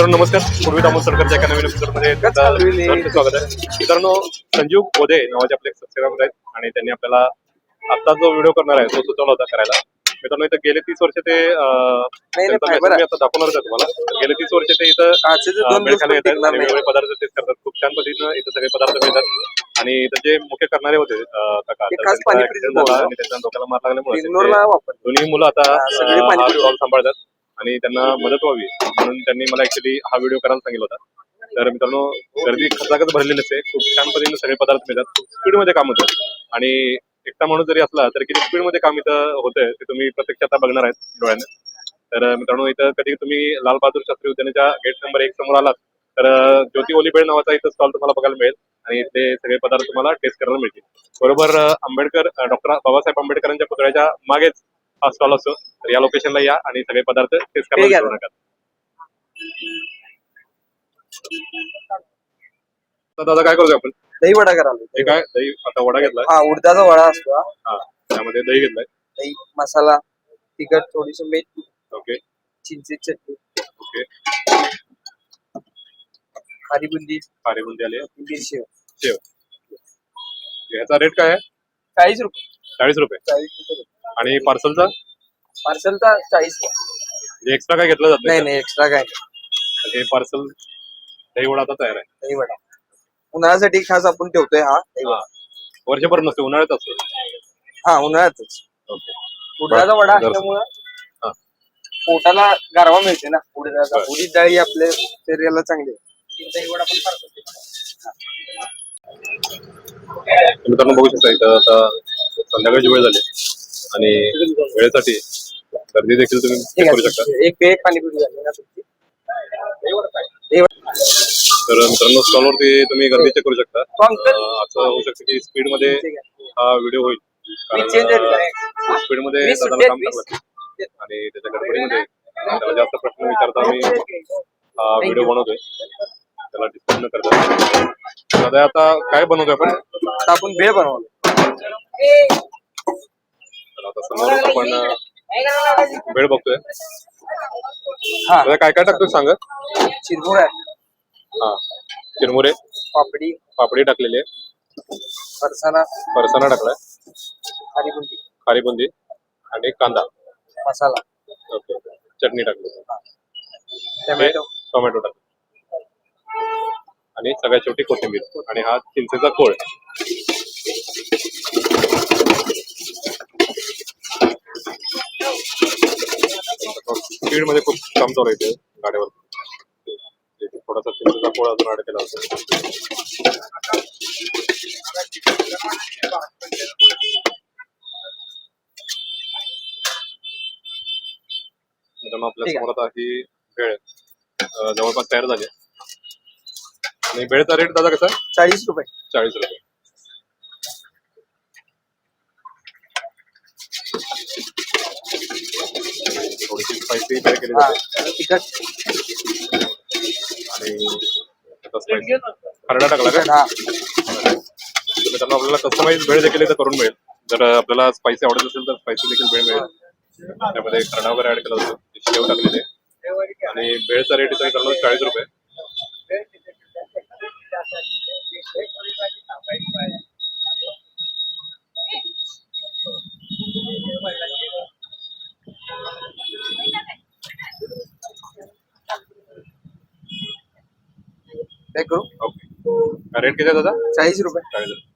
मित्रांनो नमस्कार. पूर्वी दामोद सरकारच्या एका नवीन episode मध्ये तुमचं सहर्ष स्वागत आहे. मित्रांनो संजीव बोधे नावाचे आपले सबस्क्रायबर आहेत आणि त्यांनी आपल्याला आता जो व्हिडिओ करणार आहे तो सुचवला होता करायला. मित्रांनो इथं गेले तीस वर्ष ते अं, नाही, त्यांचा fiber message मी आहे. आता दाखवणारच आहे तुम्हाला. गेले तीस वर्ष ते इथं अं, येतात आणि. वेगवेगळे पदार्थ टेस्ट करतात. खूप छान पद्धतीनं इथं सगळे पदार्थ मिळतात. आणि इथं जे मुख्य करणारे होते अं, काका ते तर खास त्यांचा पाणीपुरीचे accident झाला बोल. आणि त्यांच्या डोक्याला मार लागल्यामुळे ते- दोन्ही मुलं आता हा, सगळे अं, हा पाणीपुरी. स्टॉल सांभाळतात. आणि त्यांना मदत व्हावी म्हणून त्यांनी मला ऍक्च्युली हा व्हिडिओ करायला सांगितलं होता. तर मित्रांनो गर्दी खचाखच भरलेली नसते खूप छान पद्धतीने सगळे पदार्थ मिळतात. स्पीडमध्ये काम होतं. आणि एकटा माणूस जरी असला तर किती स्पीडमध्ये काम इथं होतंय ते तुम्ही प्रत्यक्ष आता बघणार आहेत डोळ्याने. तर मित्रांनो इथं कधी तुम्ही लाल बहादूर शास्त्री उद्यानाच्या गेट नंबर एक समोर आलात तर ज्योती ओलीबेळ नावाचा इथं स्टॉल तुम्हाला बघायला मिळेल. आणि इथले सगळे पदार्थ तुम्हाला टेस्ट करायला मिळतील. बरोबर आंबेडकर डॉक्टर बाबासाहेब आंबेडकरांच्या पुतळ्याच्या मागेच हा स्टॉल असतो तर या लोकेशनला या आणि सगळे पदार्थ टेस्ट करायला. विसरू नका. तर दादा काय करतोय आपण? दही वडा करायला हे काय? दही? आता वडा घेतलाय. हा उडदाचा वडा असतो हा. हा त्यामध्ये दही घेतलाय. दही मसाला तिखट थोडीशी मीठ ओके. चिंचेची चटणी. ओके. खारी बुंदी. खारी बुंदी आली. मिरची शेव. ह्याचा रेट काय आहे? चाळीस रुपये. चाळीस रुपये. चाळीस रुपये. आणि पार्सलचा पार्सलचा चाळीस. म्हणजे एक्स्ट्रा काय घेतलं जात? नाही नाही एक्स्ट्रा काय? हे पार्सल दही वडा आता तयार आहे. दही वडा उन्हाळ्यासाठी खास आपण ठेवतोय हा दही. वडा वर्षभर नसते उन्हाळ्यात असतो. हा उन्हाळ्यातच. ओके. उडदाचा वडा असल्यामुळं हा. पोटाला गारवा मिळते ना उडदाचा बरं. उडीद डाळी आपल्या शरीराला चांगली आहे. दही वडा पण मित्रांनो बघू शकता इथं आता संध्याकाळची वेळ झाली. आणि वेळेसाठी गर्दी देखील तुम्ही करू शकता. एक एक पाणीपुरी झाली ना तुमची. तर मित्रांनो स्टॉलवरती तुम्ही गर्दी check करू शकता. तो अं, असं होऊ शकतं की स्पीडमध्ये. हा व्हिडिओ होईल. स्पीडमध्ये मी दादाला सुट्टीत, काम मी करावं लागतं. आणि त्याच्या गडबडीमध्ये त्याला जास्त प्रश्न विचारता आम्ही हा व्हिडिओ बनवतोय. त्याला डिस्टर्ब न करता. दादा आता काय बनवतोय आपण? आता आपण भेळ बनवलं आपण वेळ बघतोय. हा. दादा काय काय टाकतोय सांग? चिरमुर. आहे हा. चिरमुरे. पापडी. पापडी टाकलेली आहे. फरसाणा. फरसाणा टाकलाय. खारी बुंदी. खारी बुंदी आणि कांदा. मसाला. ओके. चटणी टाकली. टोमॅटो. टोमॅटो टाकले. आणि सगळ्यात शेवटी कोथिंबीर. आणि हा चिंचेचा कोळ स्पीडमध्ये खूप काम चालू आहे गाड्यावर. थोडासा चिंचेचा कोळ अजून ऍड केला मित्रांनो आपल्या. समोर आता ही भेळ अं, जवळपास तयार झाली. आणि भेळचा रेट दादा कसा चाळीस रुपये. चाळीस रुपये. स्पायसी भेळ केली जाते तिखट आणि आता खरडा टाकला का? हा तर आपल्याला कस्टमाइज भेळ देखील इथं करून मिळेल. जर आपल्याला स्पायसी आवडत असेल तर स्पायसी देखील भेळ मिळेल. त्यामध्ये खरडा वगैरे ऍड केला जातो. शेव टाकलेले. आणि भेळचा रेट इथे करणार चाळीस रुपये. काय करू? ओके रेट किती दादा? चाळीस रुपये. चाळीस रुपये.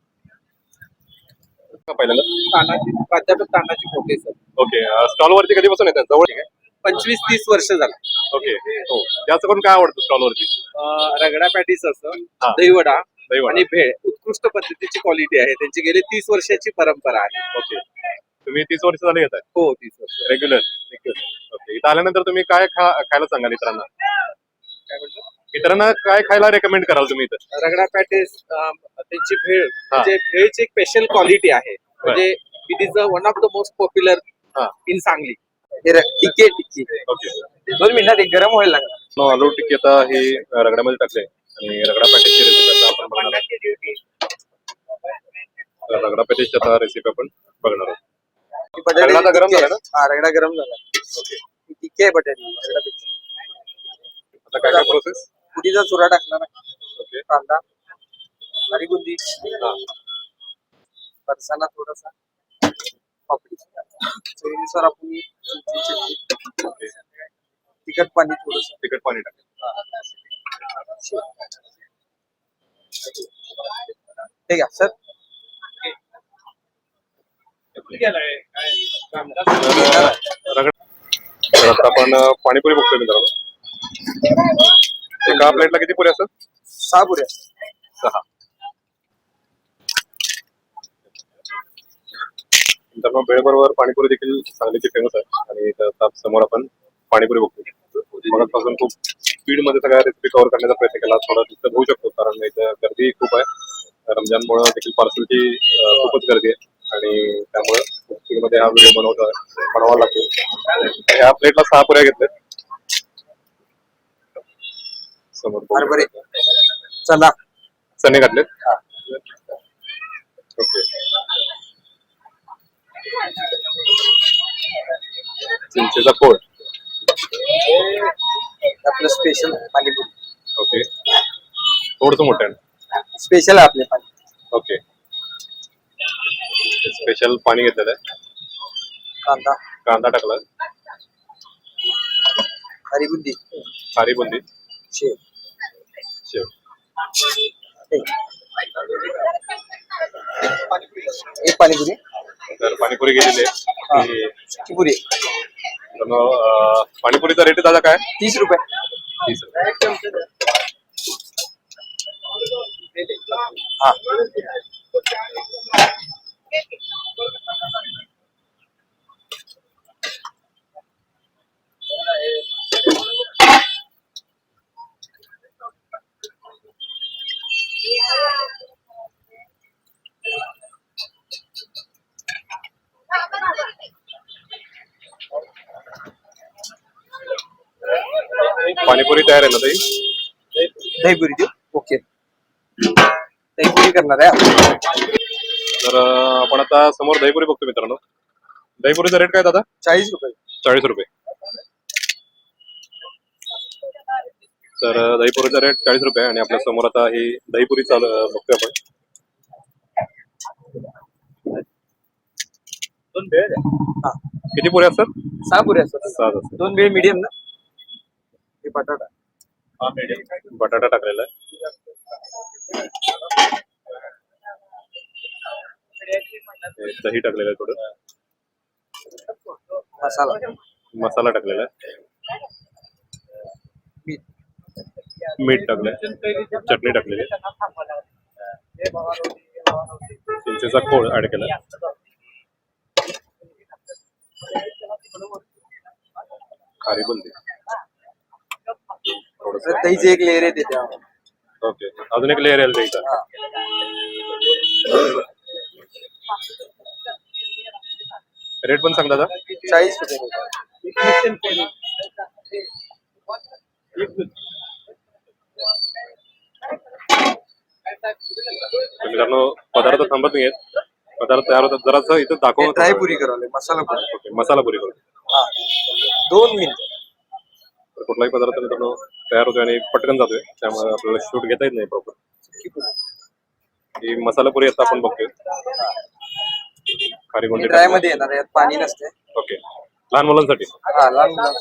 तानाजी प्राध्यापक तानाजी खोटे सर. ओके स्टॉल वरती कधीपासून येतात? जवळ आहे. पंचवीस तीस वर्ष झालं. ओके हो. जास्त करून काय आवडतं स्टॉल वरती रगडा पॅटीस असं. दहीवडा. आणि भेळ उत्कृष्ट पद्धतीची क्वालिटी आहे. त्यांची गेली तीस वर्षाची परंपरा आहे. ओके तुम्ही तीस वर्ष झाले आहे हो तीस वर्ष. रेग्युलर ओके इथं आल्यानंतर तुम्ही काय खा खायला सांगाल इतरांना? काय म्हणतो इतरांना काय खायला रेकमेंड कराल तुम्ही इथं? रगडा पॅटीस त्यांची भेळ. हा. म्हणजे भेळची एक स्पेशल क्वालिटी आहे. म्हणजे it is one of the most popular हा. इन सांगली. टिक्की टिक्की. ओके. दोन मिनिटात एक गरम व्हायला लागला नो आलू टिक्की आता हे रगड्यामध्ये टाकले. आणि रगडा पॅटेजची रेसिपी आता आपण बघणार आहोत. तर रगडा पॅटेजची आता रेसिपी आपण बघणार आहोत. बटाटे रगडा आता गरम टिक्की झाला आहे. हा रगडा गरम झाला. टिक्की आहे बटाटे रगडा टिक्की. आता काय काय प्रोसेस पुडीचा चुरा टाकणार ओके. कांदा. हरी बुंदी. फरसाणा थोडासा. पापडी. चवीनुसार आपण तिखट पाणी थोडस. तिखट पाणी टाक. ठीक आहे सर. तर आता आपण पाणीपुरी बघतोय मित्रांनो. एका प्लेटला किती पुरी असतात? सहा पुऱ्या. सहा. मित्रांनो बेळबरोबर पाणीपुरी देखील सांगलीची फेमस आहे. आणि इथं आता समोर आपण पाणीपुरी बघतोय. मगापासून खूप स्पीडमध्ये सगळ्या रेसिपी कव्हर करण्याचा प्रयत्न केला. थोडा डिस्टर्ब होऊ शकतो कारण इथं गर्दी खूप आहे. रमजानमुळे देखील पार्सलची खूपच गर्दी आहे. आणि त्यामुळे खूप स्पीडमध्ये हा व्हिडिओ बनवता बनवावा लागतो. ह्या प्लेटला सहा पुऱ्या घेतल्या समोर चला चणे. घातलेत. ओके. चिंचेचा फोड आपलं स्पेशल पाणीपुरी. ओके. थोडस मोठ्यानं स्पेशल आहे आपले पाणी ओके. स्पेशल पाणी घेतलेलं आहे. कांदा. कांदा टाकला. हरी बुंदी. खारी बुंदी. शेव. शेव. एक पाणीपुरी. तर पाणीपुरी गेलेली. आहे. ती- सुकी पुरी तर मग, अं, पाणीपुरीचा रेट दादा काय? तीस रुपये. तीस रुपये. हा. पाणीपुरी तयार आहे ना ताई? दहीपुरी देऊ? ओके. दहीपुरी करणार आहे आपण. तर आपण आता समोर दहीपुरी बघतो मित्रांनो. दहीपुरीचा रेट काय दादा? चाळीस रुपये. चाळीस रुपये. तर दहीपुरीचा रेट चाळीस रुपये आणि आपल्यासमोर आता ही दहीपुरी चालू बघतोय आपण. हा. किती पुऱ्या असतात सहा पुरी असतात सात असतात दोन वेळ मीडियम ना? हे बटाटा. बटाटा टाकलेला आहे हे दही टाकलेलं आहे थोडं. मसाला. मसाला टाकलेला आहे. मीठ टाकलंय. चटणी टाकलेली आहे. चिंचेचा खोड ऍड केला. खारी बुंदी. दहीची एक लेअर येते ओके. अजून एक लेअर येईल त्याचा हा. रेट पण सांग दादा. चाळीस मित्रांनो पदार्थ थांबत नाहीयेत. पदार्थ तयार होतात. जरासं इथं दाखव ड्राय पुरी करवले मसाला पुरी. ओके मसाला पुरी करू. हा. दोन मिनिट. तर कुठलाही पदार्थ मित्रांनो तयार होतोय आणि पटकन जातोय. त्यामुळे आपल्याला शूट घेता येत नाही प्रॉपर ही मसाला पुरी आता आपण बघतोय. खारी गोंडी ड्रायमध्ये येणार आहे यात पाणी नसते. ओके. लहान मुलांसाठी? हा लहान मुलांचं.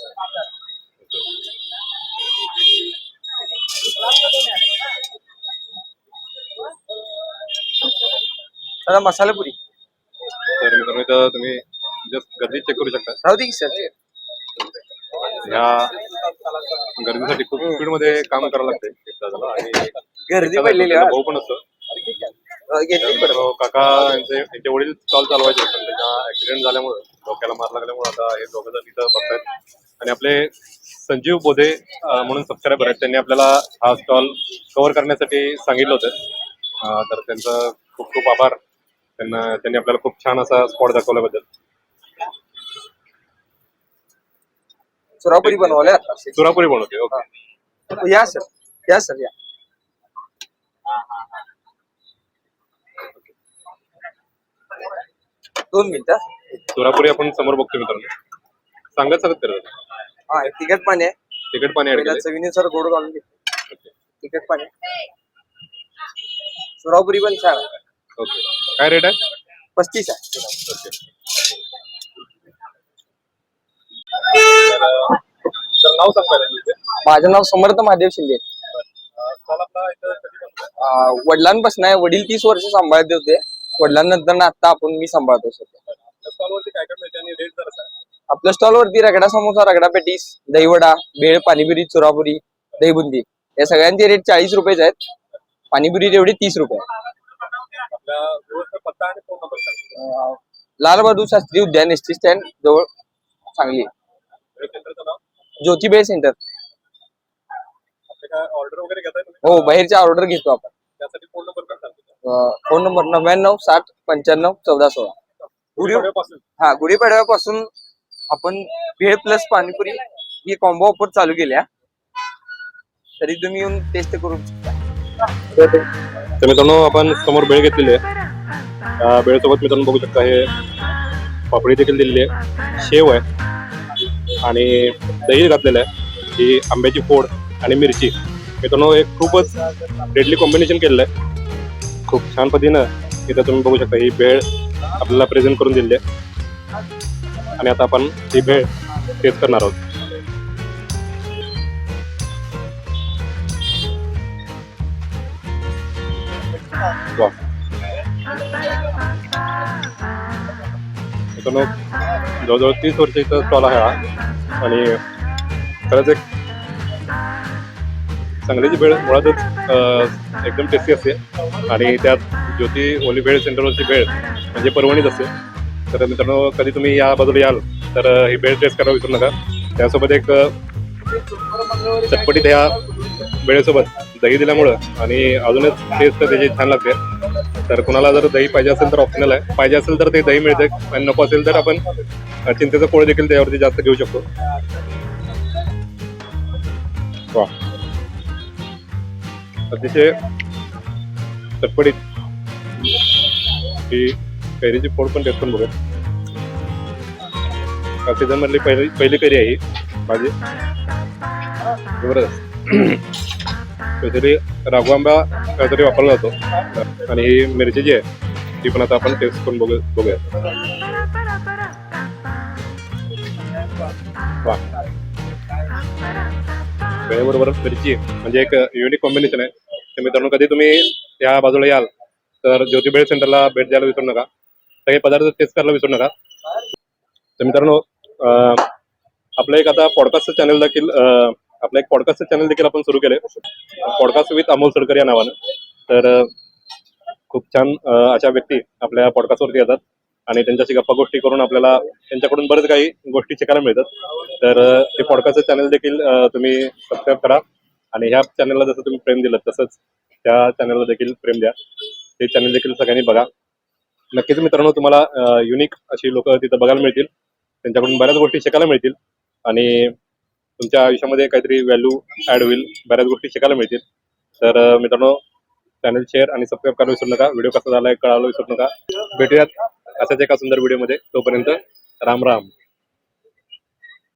दादा मसाला पुरी. तर मित्रांनो इथं तुम्ही जस्ट गर्दी चेक करू शकता. राहू दे की सर. ह्या गर्दीसाठी खूप स्पीडमध्ये काम करावं तासाला आणि गर्दी पडलेली आहे. भाऊ पण असतो. घेतली तर काका यांचे यांचे वडील स्टॉल चालवायचे पण त्यांना ऍक्सिडेंट झाल्यामुळे डोक्याला मार लागल्यामुळे आता हे दोघं जण इथं बघतायत आणि आपले संजीव बोधे म्हणून सबस्क्रायबर आहेत त्यांनी आपल्याला हा स्टॉल कव्हर करण्यासाठी सांगितलं होतं. तर त्यांचं खूप खूप आभार. त्यांना त्यांनी आपल्याला खूप छान असा स्पॉट दाखवल्याबद्दल. सुरापुरी बनवले आता. सुरापुरी बनवते ओके या सर. या सर या. दोन मिनिटं. सुरापुरी आपण समोर बघतो मित्रांनो. सांगत सांगत करत हा हे तिखट पाणी आहे. तिकट पाणी ऍड पहिला केले चवीनुसार गोड घालून घेतो तिखट पाणी. सोलापुरी पण छान आहे. ओके. काय रेट आहे? पस्तीस आहे. तर नाव सांग पहिल्यांदा माझं नाव समर्थ महादेव शिंदे. अं, वडिलांपासून आहे. वडील तीस वर्ष सांभाळते होते. वडिलांनंतर ना आता आपण मी सांभाळतो सध्या. स्टॉलवरती काय काय मिळते आणि रेट जरा सांग. आपल्या स्टॉल वरती रगडा समोसा रगडा पेटीस दहीवडा भेळ पाणीपुरी चुरापुरी दहीबुंदी. या सगळ्यांचे रेट चाळीस रुपयेच आहेत. पाणीपुरी तेवढी तीस रुपये. आपल्या व्यवस्था पत्ता आणि फोन नंबर सांग. अं, लाल बहादूर शास्त्री उद्यान एस टी स्टँड जवळ सांगली. नाव? ज्योतिबेळ सेंटर आपले काय ऑर्डर वगैरे घेताय तुम्ही? हो बाहेरच्या ऑर्डर घेतो आपण. त्यासाठी फोन नंबर पण सांगतो अं, फोन नंबर नव्याण्णव साठ पंच्याण्णव चौदा सोळा. गुढी हा गुढीपाडव्यापासून आपण भेळ प्लस पाणीपुरी ही कॉम्बो ऑफर चालू केल्या. तरी तुम्ही येऊन टेस्ट करू शकता. तर मित्रांनो आपण समोर बेळ घेतलेली आहे. त्या बेळसोबत मित्रांनो बघू शकता हे पापडी देखील दिलेली आहे. शेव आहे. आणि दही घातलेलं आहे. ही आंब्याची फोड आणि मिरची. मित्रांनो एक खूपच डेडली कॉम्बिनेशन केलेलं आहे. खूप छान पद्धतीनं इथं तुम्ही बघू शकता ही भेळ आपल्याला प्रेझेंट करून दिलेली आहे. आणि आता आपण ही भेळ टेस्ट करणार आहोत. मित्रांनो जवळजवळ तीस वर्ष इथं स्टॉल आहे हा. आणि खरंच एक चांगल्याची भेळ मुळातच एकदम टेस्टी असते. आणि त्यात ज्योती ओली भेळ सेंटरवरची भेळ म्हणजे परवणीच असते तर मित्रांनो कधी तुम्ही या बाजूला याल तर ही भेळ टेस्ट करायला विसरू नका. त्यासोबत एक चटपटीत ह्या वेळेसोबत दही दिल्यामुळं आणि अजूनच टेस्ट त्याची छान लागते. तर कुणाला जर दही पाहिजे असेल तर ऑप्शनल आहे. पाहिजे असेल तर ते दही मिळते. आणि नको असेल तर आपण चिंतेचं पोळ देखील त्यावरती जास्त घेऊ शकतो. वा अतिशय चटपटीत ही कैरीची फोड पण टेस्ट पण बघूया. सीझन मधली पहिली पहिली कैरी आहे ही. माझी जबरदस्त. स्पेशली राघू आंबा काहीतरी वापरला जातो. आणि ही मिरची जी आहे ती पण आता आपण टेस्ट करून बघू बघूया. वा. वेळेबरोबर मिरची म्हणजे एक युनिक कॉम्बिनेशन आहे. तर मित्रांनो कधी तुम्ही या बाजूला याल तर ज्योतिबेळ सेंटरला भेट द्यायला विसरू नका. सगळे पदार्थ टेस्ट करायला विसरू नका. तर मित्रांनो आपलं एक आता पॉडकास्टचं चॅनल देखील आपलं एक पॉडकास्टचं चॅनल देखील आपण सुरू केले पॉडकास्ट विथ अमोल सडकर या नावानं. तर खूप छान अशा व्यक्ती आपल्या पॉडकास्टवरती येतात आणि त्यांच्याशी गप्पा गोष्टी करून आपल्याला त्यांच्याकडून बरेच काही गोष्टी शिकायला मिळतात. तर ते हे पॉडकास्टचं चॅनल देखील तुम्ही सबस्क्राईब करा. आणि ह्या चॅनलला जसं तुम्ही प्रेम दिलं तसंच त्या चॅनलला देखील प्रेम द्या. ते चॅनल देखील सगळ्यांनी बघा. नक्कीच मित्रांनो तुम्हाला युनिक अशी लोक तिथं बघायला मिळतील. त्यांच्याकडून बऱ्याच गोष्टी शिकायला मिळतील. आणि तुमच्या आयुष्यामध्ये काहीतरी व्हॅल्यू ऍड होईल बऱ्याच गोष्टी शिकायला मिळतील. तर मित्रांनो चॅनल शेअर आणि सबस्क्राईब करायला विसरू नका. व्हिडिओ कसा झालाय कळायला विसरू नका. भेटूयात असाच एका सुंदर व्हिडिओमध्ये तोपर्यंत राम राम.